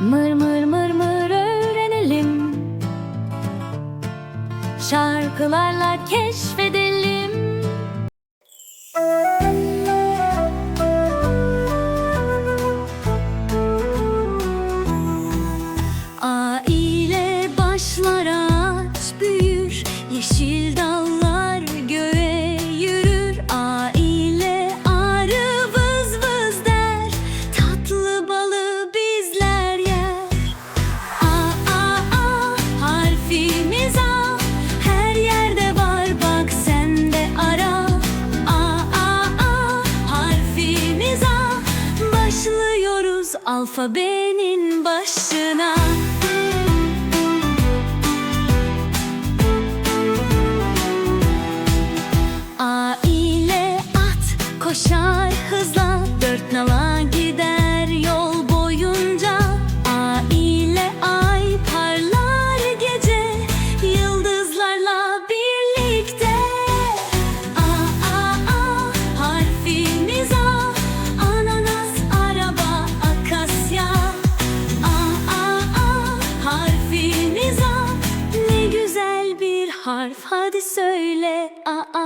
Mır mır mır mır öğrenelim. Şarkılarla keşfedelim. başlıyoruz alfabenin başına. A ile at koşar hızla. harf hadi söyle. A a